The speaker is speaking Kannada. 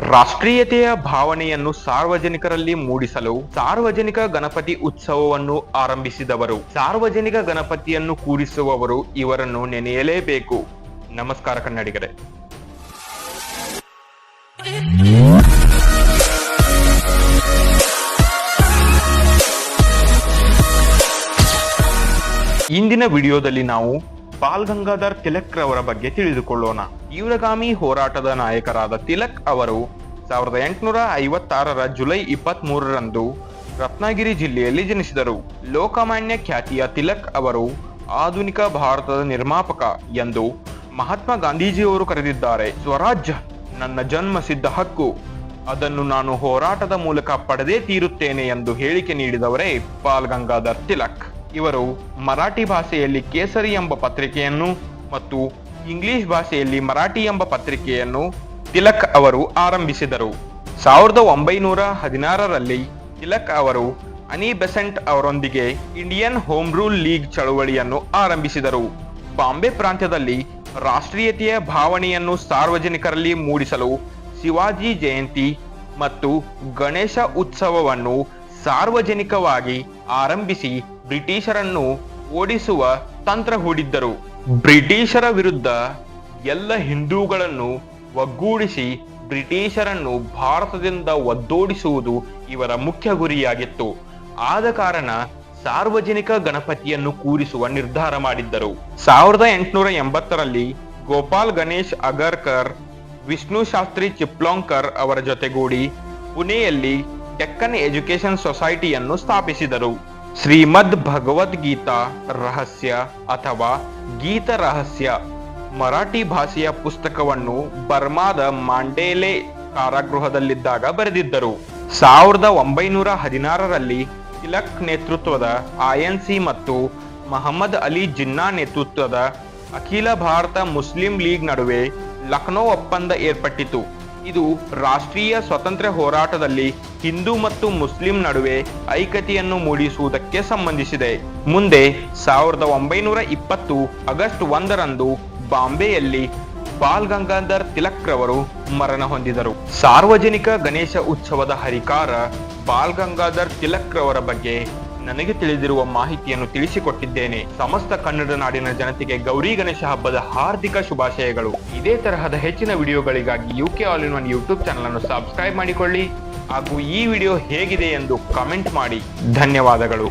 ರಾಷ್ಟ್ರೀಯತೆಯ ಭಾವನೆಯನ್ನು ಸಾರ್ವಜನಿಕರಲ್ಲಿ ಮೂಡಿಸಲು ಸಾರ್ವಜನಿಕ ಗಣಪತಿ ಉತ್ಸವವನ್ನು ಆರಂಭಿಸಿದವರು. ಸಾರ್ವಜನಿಕ ಗಣಪತಿಯನ್ನು ಕೂರಿಸುವವರು ಇವರನ್ನು ನೆನೆಯಲೇಬೇಕು. ನಮಸ್ಕಾರ ಕನ್ನಡಿಗರೇ. ಇಂದಿನ ವಿಡಿಯೋದಲ್ಲಿ ನಾವು ಬಾಲ್ ಗಂಗಾಧರ್ ತಿಲಕ್ ರವರ ಬಗ್ಗೆ ತಿಳಿದುಕೊಳ್ಳೋಣ. ತೀವ್ರಗಾಮಿ ಹೋರಾಟದ ನಾಯಕರಾದ ತಿಲಕ್ ಅವರು ಸಾವಿರದ ಎಂಟುನೂರ ಐವತ್ತಾರರ ಜುಲೈ ಇಪ್ಪತ್ತ್ ಮೂರರಂದು ರತ್ನಗಿರಿ ಜಿಲ್ಲೆಯಲ್ಲಿ ಜನಿಸಿದರು. ಲೋಕಮಾನ್ಯ ಖ್ಯಾತಿಯ ತಿಲಕ್ ಅವರು ಆಧುನಿಕ ಭಾರತದ ನಿರ್ಮಾಪಕ ಎಂದು ಮಹಾತ್ಮ ಗಾಂಧೀಜಿಯವರು ಕರೆದಿದ್ದಾರೆ. ಸ್ವರಾಜ್ಯ, ನನ್ನ ಜನ್ಮ ಸಿದ್ಧ ಹಕ್ಕು. ಅದನ್ನು ನಾನು ಹೋರಾಟದ ಮೂಲಕ ಪಡೆದೇ ತೀರುತ್ತೇನೆ ಎಂದು ಹೇಳಿಕೆ ನೀಡಿದವರೇ ಬಾಲ್ ಗಂಗಾಧರ್ ತಿಲಕ್. ಇವರು ಮರಾಠಿ ಭಾಷೆಯಲ್ಲಿ ಕೇಸರಿ ಎಂಬ ಪತ್ರಿಕೆಯನ್ನು ಮತ್ತು ಇಂಗ್ಲಿಷ್ ಭಾಷೆಯಲ್ಲಿ ಮರಾಠಿ ಎಂಬ ಪತ್ರಿಕೆಯನ್ನು ತಿಲಕ್ ಅವರು ಆರಂಭಿಸಿದರು. ಸಾವಿರದ ಒಂಬೈನೂರ ಹದಿನಾರರಲ್ಲಿ ತಿಲಕ್ ಅವರು ಅನಿ ಬೆಸೆಂಟ್ ಅವರೊಂದಿಗೆ ಇಂಡಿಯನ್ ಹೋಮ್ ರೂಲ್ ಲೀಗ್ ಚಳುವಳಿಯನ್ನು ಆರಂಭಿಸಿದರು. ಬಾಂಬೆ ಪ್ರಾಂತ್ಯದಲ್ಲಿ ರಾಷ್ಟ್ರೀಯತೆಯ ಭಾವನೆಯನ್ನು ಸಾರ್ವಜನಿಕರಲ್ಲಿ ಮೂಡಿಸಲು ಶಿವಾಜಿ ಜಯಂತಿ ಮತ್ತು ಗಣೇಶ ಉತ್ಸವವನ್ನು ಸಾರ್ವಜನಿಕವಾಗಿ ಆರಂಭಿಸಿ ಬ್ರಿಟಿಷರನ್ನು ಓಡಿಸುವ ತಂತ್ರ ಹೂಡಿದ್ದರು. ಬ್ರಿಟಿಷರ ವಿರುದ್ಧ ಎಲ್ಲ ಹಿಂದೂಗಳನ್ನು ಒಗ್ಗೂಡಿಸಿ ಬ್ರಿಟಿಷರನ್ನು ಭಾರತದಿಂದ ಒದ್ದೋಡಿಸುವುದು ಇವರ ಮುಖ್ಯ ಗುರಿಯಾಗಿತ್ತು. ಆದ ಕಾರಣ ಸಾರ್ವಜನಿಕ ಗಣಪತಿಯನ್ನು ಕೂರಿಸುವ ನಿರ್ಧಾರ ಮಾಡಿದ್ದರು. ಸಾವಿರದ ಎಂಟುನೂರ ಎಂಬತ್ತರಲ್ಲಿ ಗೋಪಾಲ್ ಗಣೇಶ್ ಅಗರ್ಕರ್, ವಿಷ್ಣು ಶಾಸ್ತ್ರಿ ಚಿಪ್ಲೋಂಕರ್ ಅವರ ಜೊತೆಗೂಡಿ ಪುಣೆಯಲ್ಲಿ ಡೆಕ್ಕನ್ ಎಜುಕೇಶನ್ ಸೊಸೈಟಿಯನ್ನು ಸ್ಥಾಪಿಸಿದರು. ಶ್ರೀಮದ್ ಭಗವದ್ಗೀತಾ ರಹಸ್ಯ ಅಥವಾ ಗೀತ ರಹಸ್ಯ ಮರಾಠಿ ಭಾಷೆಯ ಪುಸ್ತಕವನ್ನು ಬರ್ಮಾದ ಮಾಂಡೇಲೆ ಕಾರಾಗೃಹದಲ್ಲಿದ್ದಾಗ ಬರೆದಿದ್ದರು. ಸಾವಿರದ ಒಂಬೈನೂರ ಹದಿನಾರರಲ್ಲಿ ತಿಲಕ್ ನೇತೃತ್ವದ ಐಎನ್ಸಿ ಮತ್ತು ಮಹಮ್ಮದ್ ಅಲಿ ಜಿನ್ನಾ ನೇತೃತ್ವದ ಅಖಿಲ ಭಾರತ ಮುಸ್ಲಿಂ ಲೀಗ್ ನಡುವೆ ಲಕ್ನೋ ಒಪ್ಪಂದ ಏರ್ಪಟ್ಟಿತು. ಇದು ರಾಷ್ಟ್ರೀಯ ಸ್ವತಂತ್ರ ಹೋರಾಟದಲ್ಲಿ ಹಿಂದೂ ಮತ್ತು ಮುಸ್ಲಿಂ ನಡುವೆ ಐಕ್ಯತೆಯನ್ನು ಮೂಡಿಸುವುದಕ್ಕೆ ಸಂಬಂಧಿಸಿದೆ. ಮುಂದೆ ಸಾವಿರದ ಒಂಬೈನೂರ ಇಪ್ಪತ್ತು ಆಗಸ್ಟ್ ಒಂದರಂದು ಬಾಂಬೆಯಲ್ಲಿ ಬಾಲ್ ಗಂಗಾಧರ್ ತಿಲಕ್ ರವರು ಮರಣ ಹೊಂದಿದರು. ಸಾರ್ವಜನಿಕ ಗಣೇಶ ಉತ್ಸವದ ಹರಿಕಾರ ಬಾಲ್ ಗಂಗಾಧರ್ ತಿಲಕ್ ರವರ ಬಗ್ಗೆ ನನಗೆ ತಿಳಿದಿರುವ ಮಾಹಿತಿಯನ್ನು ತಿಳಿಸಿಕೊಟ್ಟಿದ್ದೇನೆ. ಸಮಸ್ತ ಕನ್ನಡ ನಾಡಿನ ಜನತೆಗೆ ಗೌರಿ ಗಣೇಶ ಹಬ್ಬದ ಹಾರ್ದಿಕ ಶುಭಾಶಯಗಳು. ಇದೇ ತರಹದ ಹೆಚ್ಚಿನ ವಿಡಿಯೋಗಳಿಗಾಗಿ U K all in one YouTube channel ಅನ್ನು ಸಬ್ಸ್ಕ್ರೈಬ್ ಮಾಡಿಕೊಳ್ಳಿ. ಹಾಗೂ ಈ ವಿಡಿಯೋ ಹೇಗಿದೆ ಎಂದು ಕಮೆಂಟ್ ಮಾಡಿ. ಧನ್ಯವಾದಗಳು.